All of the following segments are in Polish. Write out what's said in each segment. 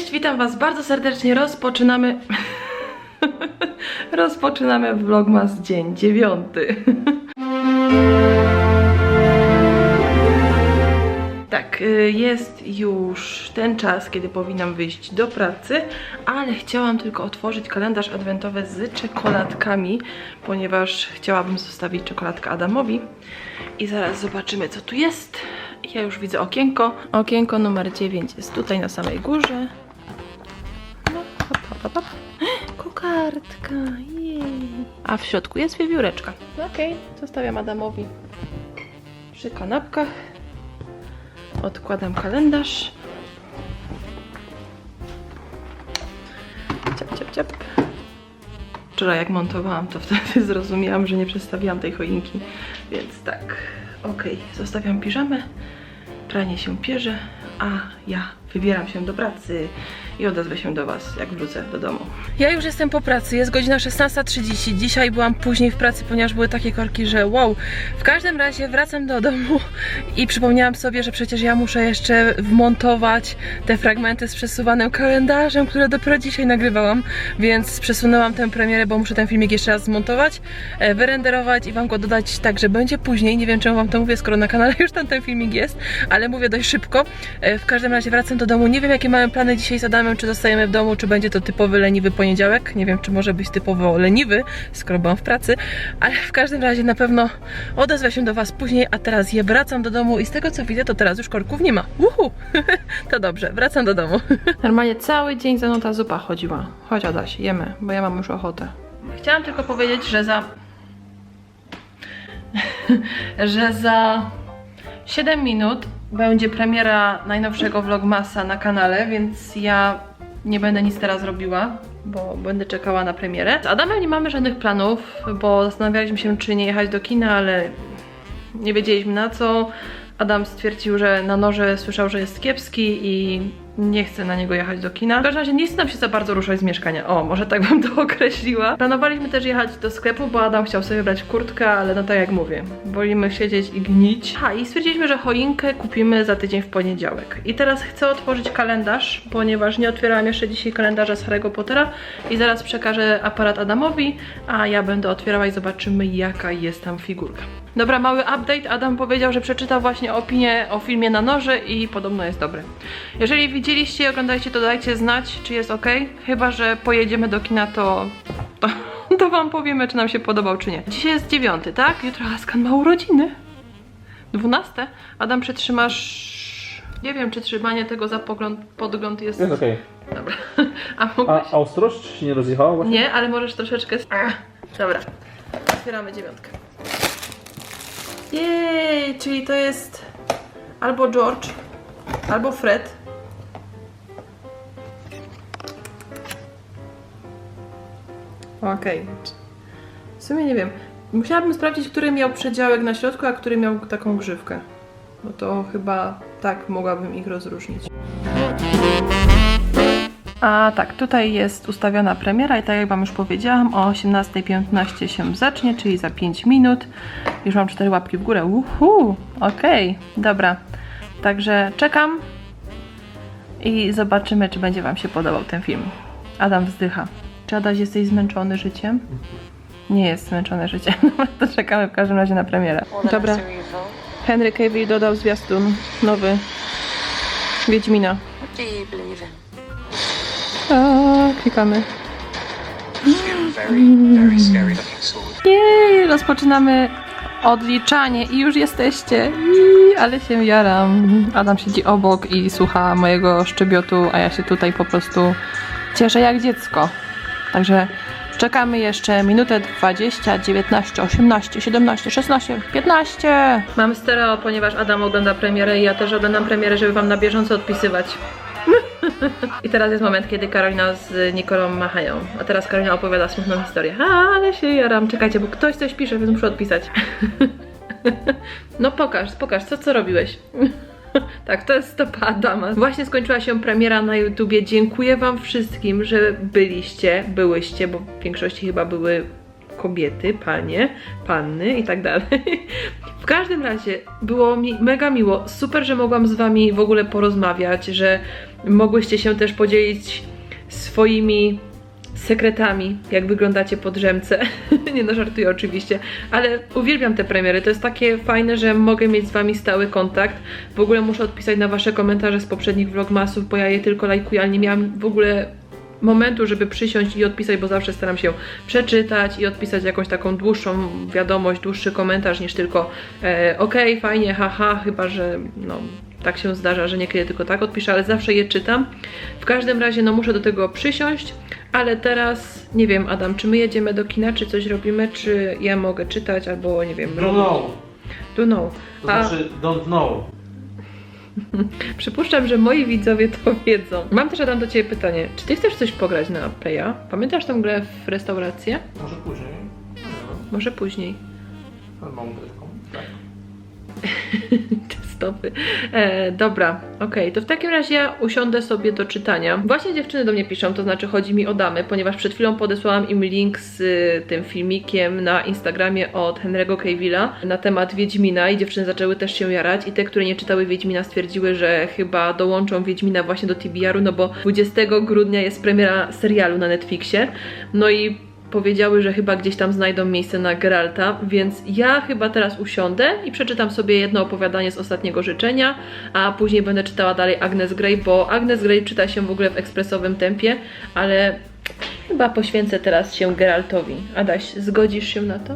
Cześć, witam was bardzo serdecznie. Rozpoczynamy. Rozpoczynamy vlogmas dzień dziewiąty. Tak, y, jest już ten czas, kiedy powinnam wyjść do pracy, ale chciałam tylko otworzyć kalendarz adwentowy z czekoladkami, ponieważ chciałabym zostawić czekoladkę Adamowi. I zaraz zobaczymy, co tu jest. Ja już widzę okienko. Okienko numer 9 jest tutaj na samej górze. Kokardka, jej. A w środku jest wiewióreczka. Okej, zostawiam Adamowi przy kanapkach. Odkładam kalendarz. Ciap, ciap, ciap. Wczoraj jak montowałam, to wtedy zrozumiałam, że nie przedstawiłam tej choinki. Więc tak, okej, zostawiam piżamę, pranie się pierze, a ja wybieram się do pracy i odezwę się do Was, jak wrócę do domu. Ja już jestem po pracy, jest godzina 16.30. Dzisiaj byłam później w pracy, ponieważ były takie korki, że wow. W każdym razie wracam do domu i przypomniałam sobie, że przecież ja muszę jeszcze wmontować te fragmenty z przesuwanym kalendarzem, które dopiero dzisiaj nagrywałam, więc przesunęłam tę premierę, bo muszę ten filmik jeszcze raz zmontować, e, wyrenderować i Wam go dodać tak, że będzie później. Nie wiem, czemu Wam to mówię, skoro na kanale już tam ten filmik jest, ale mówię dość szybko. E, W każdym razie wracam do domu. Nie wiem, jakie mamy plany dzisiaj z Adamem, czy zostajemy w domu, czy będzie to typowy leniwy poniedziałek. Nie wiem, czy może być typowo leniwy, skoro byłam w pracy, ale w każdym razie na pewno odezwę się do Was później, a teraz je wracam do domu i z tego co widzę, to teraz już korków nie ma. Uhu! to dobrze, wracam do domu. Normalnie cały dzień za mną ta zupa chodziła. Chodź Adaś, jemy, bo ja mam już ochotę. Chciałam tylko powiedzieć, że za... że za 7 minut będzie premiera najnowszego vlogmasa na kanale, więc ja nie będę nic teraz robiła, bo będę czekała na premierę. Z Adamem nie mamy żadnych planów, bo zastanawialiśmy się, czy nie jechać do kina, ale nie wiedzieliśmy na co. Adam stwierdził, że na noże słyszał, że jest kiepski i nie chce na niego jechać do kina. W każdym razie nie chce nam się za bardzo ruszać z mieszkania. O, może tak bym to określiła. Planowaliśmy też jechać do sklepu, bo Adam chciał sobie wybrać kurtkę, ale no tak jak mówię, wolimy siedzieć i gnić. A i stwierdziliśmy, że choinkę kupimy za tydzień w poniedziałek. I teraz chcę otworzyć kalendarz, ponieważ nie otwierałam jeszcze dzisiaj kalendarza z Harry'ego Pottera i zaraz przekażę aparat Adamowi, a ja będę otwierała i zobaczymy jaka jest tam figurka. Dobra, mały update. Adam powiedział, że przeczytał właśnie opinię o filmie na noże i podobno jest dobry. Jeżeli widzieliście i oglądajcie, to dajcie znać, czy jest ok. Chyba, że pojedziemy do kina, to, to, to wam powiemy, czy nam się podobał, czy nie. Dzisiaj jest dziewiąty, tak? Jutro Askan ma urodziny. Dwunaste. Adam, przytrzymasz... Nie wiem, czy trzymanie tego za pogląd, podgląd jest... Jest okej. Dobra. A mógłbyś... A, ostrość się nie rozjechała właśnie? Nie, ale możesz troszeczkę... Dobra, otwieramy dziewiątkę. Jej, czyli to jest albo George, albo Fred. Okej. W sumie nie wiem. Musiałabym sprawdzić, który miał przedziałek na środku, a który miał taką grzywkę. Bo to chyba tak mogłabym ich rozróżnić. A tak, tutaj jest ustawiona premiera i tak jak Wam już powiedziałam, o 18.15 się zacznie, czyli za 5 minut. Już mam 4 łapki w górę. Uhu, okej, dobra. Także czekam i zobaczymy, czy będzie Wam się podobał ten film. Adam wzdycha. Czy Adaś jesteś zmęczony życiem? Nie jest zmęczony życiem. to czekamy w każdym razie na premierę. Dobra. Henry Cavill dodał zwiastun nowy Wiedźmina. A, klikamy. Jej, rozpoczynamy odliczanie i już jesteście. Ale się jaram. Adam siedzi obok i słucha mojego szczebiotu, a ja się tutaj po prostu cieszę jak dziecko. Także czekamy jeszcze minutę 20, 19, 18, 17, 16, 15. Mam stereo, ponieważ Adam ogląda premierę i ja też oglądam premierę, żeby wam na bieżąco odpisywać. I teraz jest moment, kiedy Karolina z Nikolą machają. A teraz Karolina opowiada smutną historię. A, ale się jaram. Czekajcie, bo ktoś coś pisze, więc muszę odpisać. No pokaż, pokaż, co co robiłeś? Tak, to jest stopa Adama. Właśnie skończyła się premiera na YouTubie. Dziękuję wam wszystkim, że byliście, byłyście, bo w większości chyba były kobiety, panie, panny i tak dalej. W każdym razie było mi mega miło, super, że mogłam z wami w ogóle porozmawiać, że mogłyście się też podzielić swoimi sekretami, jak wyglądacie po drzemce. Nie no, żartuję oczywiście, ale uwielbiam te premiery. To jest takie fajne, że mogę mieć z wami stały kontakt. W ogóle muszę odpisać na wasze komentarze z poprzednich vlogmasów, bo ja je tylko lajkuję, ale nie miałam w ogóle momentu, żeby przysiąść i odpisać, bo zawsze staram się przeczytać i odpisać jakąś taką dłuższą wiadomość, dłuższy komentarz niż tylko e, okej, fajnie, haha, chyba że no tak się zdarza, że niekiedy tylko tak odpiszę, ale zawsze je czytam. W każdym razie no muszę do tego przysiąść, ale teraz nie wiem, Adam, czy my jedziemy do kina, czy coś robimy, czy ja mogę czytać, albo nie wiem, Don't know. Do know. To A znaczy don't know. przypuszczam, że moi widzowie to wiedzą. Mam też Adam do Ciebie pytanie. Czy Ty chcesz coś pograć na Playa? Pamiętasz tę grę w restaurację? Może później. Nie Może później. taką. Tak. Stopy. E, dobra, okej, to w takim razie ja usiądę sobie do czytania. Właśnie dziewczyny do mnie piszą, to znaczy chodzi mi o damy, ponieważ przed chwilą podesłałam im link z y, tym filmikiem na Instagramie od Henry'ego Cavilla na temat Wiedźmina i dziewczyny zaczęły też się jarać i te, które nie czytały Wiedźmina stwierdziły, że chyba dołączą Wiedźmina właśnie do TBR-u, no bo 20 grudnia jest premiera serialu na Netflixie. No i powiedziały, że chyba gdzieś tam znajdą miejsce na Geralta, więc ja chyba teraz usiądę i przeczytam sobie jedno opowiadanie z ostatniego życzenia, a później będę czytała dalej Agnes Grey, bo Agnes Grey czyta się w ogóle w ekspresowym tempie, ale chyba poświęcę teraz się Geraltowi. Adaś, zgodzisz się na to?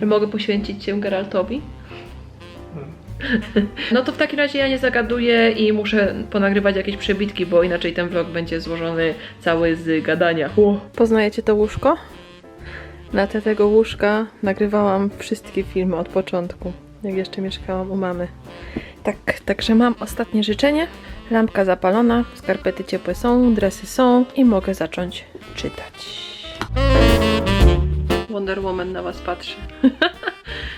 Że mogę poświęcić się Geraltowi? No to w takim razie ja nie zagaduję i muszę ponagrywać jakieś przebitki, bo inaczej ten vlog będzie złożony cały z gadania. Poznajecie to łóżko? Na te tego łóżka nagrywałam wszystkie filmy od początku, jak jeszcze mieszkałam u mamy. Tak, także mam ostatnie życzenie. Lampka zapalona, skarpety ciepłe są, dresy są i mogę zacząć czytać. Wonder Woman na was patrzy.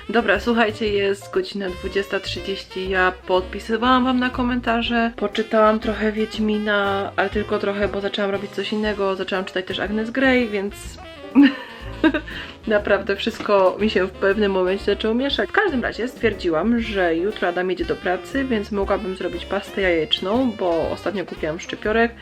Dobra, słuchajcie, jest godzina 20.30. Ja podpisywałam wam na komentarze, poczytałam trochę Wiedźmina, ale tylko trochę, bo zaczęłam robić coś innego. Zaczęłam czytać też Agnes Grey, więc naprawdę wszystko mi się w pewnym momencie zaczęło mieszać. W każdym razie stwierdziłam, że jutro Adam jedzie do pracy, więc mogłabym zrobić pastę jajeczną, bo ostatnio kupiłam szczypiorek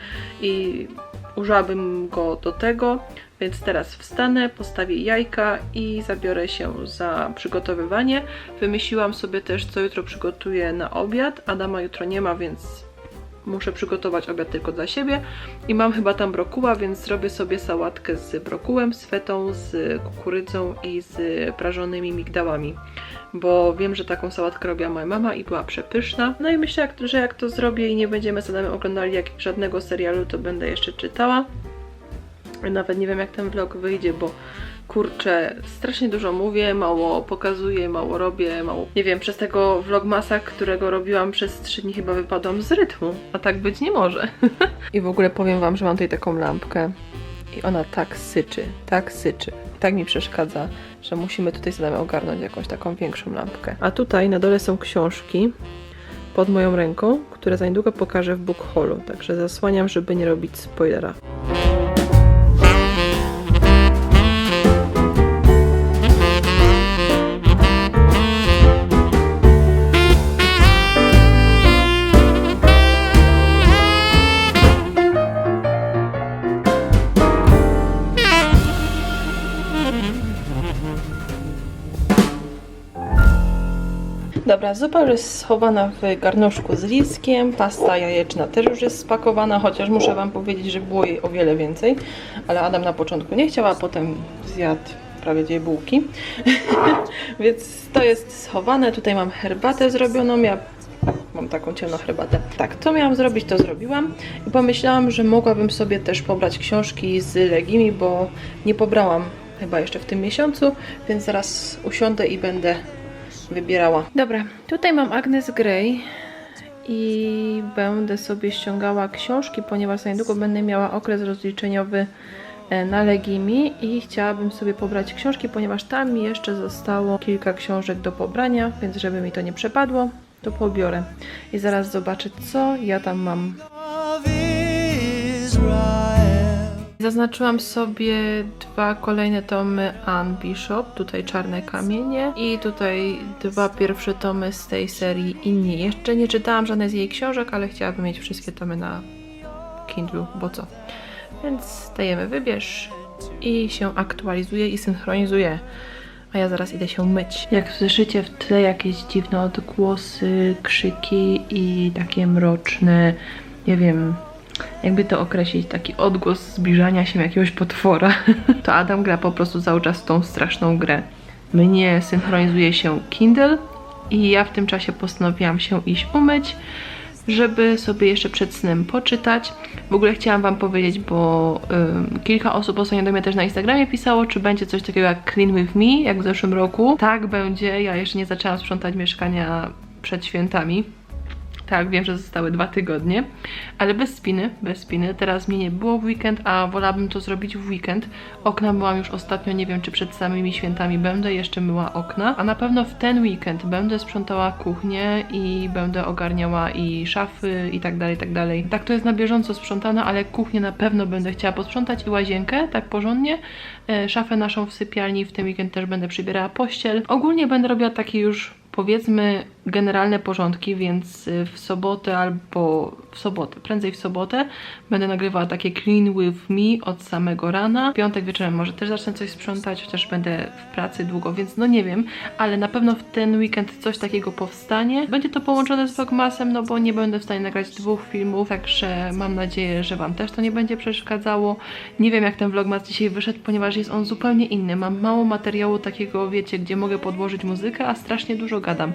i użyłabym go do tego. Więc teraz wstanę, postawię jajka i zabiorę się za przygotowywanie. Wymyśliłam sobie też, co jutro przygotuję na obiad. Adama jutro nie ma, więc muszę przygotować obiad tylko dla siebie. I mam chyba tam brokuła, więc zrobię sobie sałatkę z brokułem, z fetą, z kukurydzą i z prażonymi migdałami. Bo wiem, że taką sałatkę robiła moja mama i była przepyszna. No i myślę, że jak to zrobię i nie będziemy z Adamem oglądali jak, żadnego serialu, to będę jeszcze czytała. Nawet nie wiem jak ten vlog wyjdzie, bo kurczę, strasznie dużo mówię, mało pokazuję, mało robię, mało... Nie wiem, przez tego vlogmasa, którego robiłam przez 3 dni chyba wypadłam z rytmu, a tak być nie może. I w ogóle powiem wam, że mam tutaj taką lampkę i ona tak syczy, tak syczy. Tak mi przeszkadza, że musimy tutaj sobie ogarnąć jakąś taką większą lampkę. A tutaj na dole są książki pod moją ręką, które za niedługo pokażę w book haulu, także zasłaniam, żeby nie robić spoilera. Dobra, zupa już jest schowana w garnuszku z liskiem, pasta jajeczna też już jest spakowana, chociaż muszę Wam powiedzieć, że było jej o wiele więcej, ale Adam na początku nie chciał, a potem zjadł prawie dwie bułki, więc to jest schowane, tutaj mam herbatę zrobioną, ja mam taką ciemną herbatę. Tak, co miałam zrobić, to zrobiłam. I pomyślałam, że mogłabym sobie też pobrać książki z Legimi, bo nie pobrałam chyba jeszcze w tym miesiącu, więc zaraz usiądę i będę wybierała. Dobra, tutaj mam Agnes Grey i będę sobie ściągała książki, ponieważ za niedługo będę miała okres rozliczeniowy e, na Legimi i chciałabym sobie pobrać książki, ponieważ tam mi jeszcze zostało kilka książek do pobrania, więc żeby mi to nie przepadło, to pobiorę. I zaraz zobaczę, co ja tam mam. Zaznaczyłam sobie dwa kolejne tomy Anne Bishop, tutaj Czarne Kamienie i tutaj dwa pierwsze tomy z tej serii Inni. Jeszcze nie czytałam żadnej z jej książek, ale chciałabym mieć wszystkie tomy na Kindlu, bo co? Więc dajemy wybierz i się aktualizuje i synchronizuje. A ja zaraz idę się myć. Jak słyszycie w tle jakieś dziwne odgłosy, krzyki i takie mroczne, nie wiem, jakby to określić, taki odgłos zbliżania się jakiegoś potwora, to Adam gra po prostu cały czas tą straszną grę. Mnie synchronizuje się Kindle i ja w tym czasie postanowiłam się iść umyć, żeby sobie jeszcze przed snem poczytać. W ogóle chciałam Wam powiedzieć, bo kilka osób ostatnio do mnie też na Instagramie pisało, czy będzie coś takiego jak Clean With Me, jak w zeszłym roku. Tak, będzie. Ja jeszcze nie zaczęłam sprzątać mieszkania przed świętami. Tak, wiem, że zostały dwa tygodnie, ale bez spiny, bez spiny. Teraz mnie nie było w weekend, a wolałabym to zrobić w weekend. Okna myłam już ostatnio, nie wiem czy przed samymi świętami będę jeszcze myła okna, a na pewno w ten weekend będę sprzątała kuchnię i będę ogarniała i szafy i tak dalej, i tak dalej. Tak to jest na bieżąco sprzątane, ale kuchnię na pewno będę chciała posprzątać i łazienkę, tak porządnie. E, Szafę naszą w sypialni w ten weekend też będę przybierała pościel. Ogólnie będę robiła takie już powiedzmy generalne porządki, więc y, w sobotę albo w sobotę, prędzej w sobotę będę nagrywała takie clean with me od samego rana. W piątek wieczorem może też zacznę coś sprzątać, chociaż będę w pracy długo, więc no nie wiem, ale na pewno w ten weekend coś takiego powstanie. Będzie to połączone z Vlogmasem, no bo nie będę w stanie nagrać dwóch filmów, także mam nadzieję, że Wam też to nie będzie przeszkadzało. Nie wiem jak ten Vlogmas dzisiaj wyszedł, ponieważ jest on zupełnie inny. Mam mało materiału takiego, wiecie, gdzie mogę podłożyć muzykę, a strasznie dużo gadam.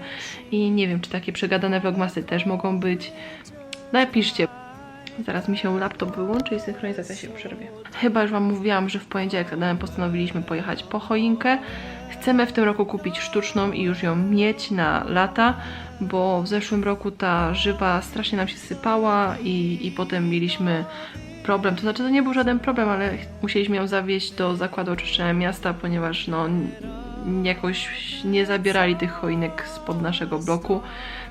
I nie wiem, czy takie przegadane Vlogmasy też mogą być. Napiszcie. Zaraz mi się laptop wyłączy i synchronizacja się przerwie. Chyba już Wam mówiłam, że w poniedziałek z Adamem postanowiliśmy pojechać po choinkę. Chcemy w tym roku kupić sztuczną i już ją mieć na lata, bo w zeszłym roku ta żywa strasznie nam się sypała i, i potem mieliśmy problem. To znaczy, to nie był żaden problem, ale musieliśmy ją zawieźć do zakładu oczyszczenia miasta, ponieważ no, jakoś nie zabierali tych choinek spod naszego bloku.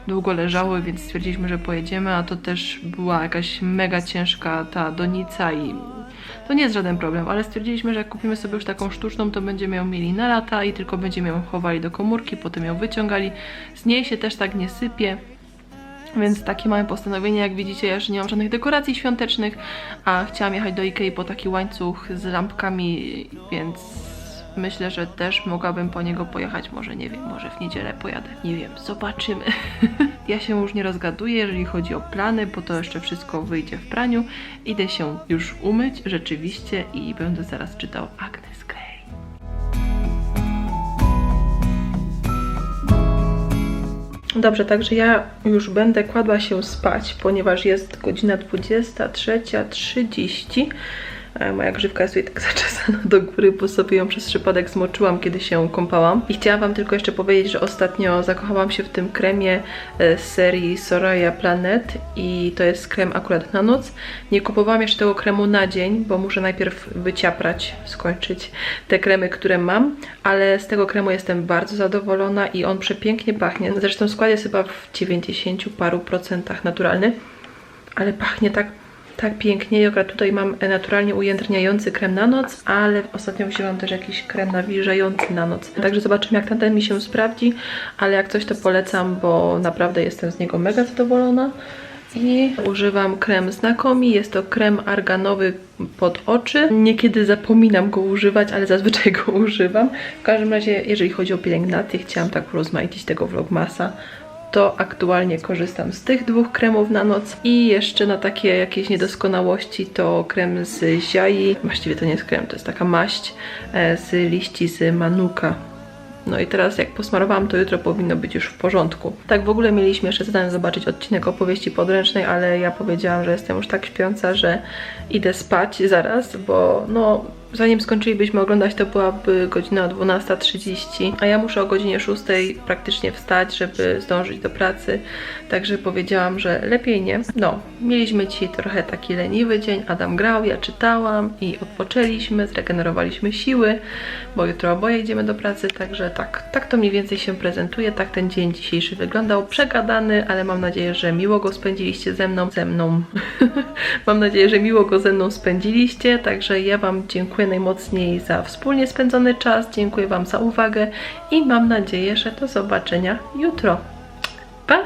Długo leżały, więc stwierdziliśmy, że pojedziemy, a to też była jakaś mega ciężka ta donica i to nie jest żaden problem, ale stwierdziliśmy, że jak kupimy sobie już taką sztuczną, to będziemy ją mieli na lata i tylko będziemy ją chowali do komórki, potem ją wyciągali. Z niej się też tak nie sypie. Więc takie mamy postanowienie, jak widzicie, ja jeszcze nie mam żadnych dekoracji świątecznych, a chciałam jechać do Ikei po taki łańcuch z lampkami, więc myślę, że też mogłabym po niego pojechać, może nie wiem, może w niedzielę pojadę, nie wiem, zobaczymy. ja się już nie rozgaduję, jeżeli chodzi o plany, bo to jeszcze wszystko wyjdzie w praniu. Idę się już umyć, rzeczywiście, i będę zaraz czytał Agnes Grey. Dobrze, także ja już będę kładła się spać, ponieważ jest godzina 23.30. Moja grzywka jest tutaj tak zaczesana do góry, bo sobie ją przez przypadek zmoczyłam, kiedy się kąpałam. I chciałam Wam tylko jeszcze powiedzieć, że ostatnio zakochałam się w tym kremie e, z serii Soraya Planet i to jest krem akurat na noc. Nie kupowałam jeszcze tego kremu na dzień, bo muszę najpierw wyciaprać, skończyć te kremy, które mam, ale z tego kremu jestem bardzo zadowolona i on przepięknie pachnie. Zresztą skład jest chyba w 90 paru procentach naturalny, ale pachnie tak tak pięknie akurat tutaj mam naturalnie ujędrniający krem na noc, ale ostatnio wzięłam też jakiś krem nawilżający na noc. Także zobaczymy jak tamten mi się sprawdzi, ale jak coś to polecam, bo naprawdę jestem z niego mega zadowolona. I używam krem znakomi, jest to krem arganowy pod oczy. Niekiedy zapominam go używać, ale zazwyczaj go używam. W każdym razie, jeżeli chodzi o pielęgnację, chciałam tak urozmaicić tego vlogmasa, to aktualnie korzystam z tych dwóch kremów na noc i jeszcze na takie jakieś niedoskonałości to krem z Ziai, właściwie to nie jest krem, to jest taka maść e, z liści z Manuka. No i teraz jak posmarowałam, to jutro powinno być już w porządku. Tak w ogóle mieliśmy jeszcze zadanie zobaczyć odcinek opowieści podręcznej, ale ja powiedziałam, że jestem już tak śpiąca, że idę spać zaraz, bo no zanim skończylibyśmy oglądać, to byłaby godzina 12.30, a ja muszę o godzinie 6 praktycznie wstać, żeby zdążyć do pracy. Także powiedziałam, że lepiej nie. No, mieliśmy dzisiaj trochę taki leniwy dzień. Adam grał, ja czytałam i odpoczęliśmy, zregenerowaliśmy siły, bo jutro oboje idziemy do pracy, także tak, tak to mniej więcej się prezentuje. Tak ten dzień dzisiejszy wyglądał. Przegadany, ale mam nadzieję, że miło go spędziliście ze mną. Ze mną. mam nadzieję, że miło go ze mną spędziliście. Także ja Wam dziękuję dziękuję najmocniej za wspólnie spędzony czas, dziękuję Wam za uwagę i mam nadzieję, że do zobaczenia jutro. Pa!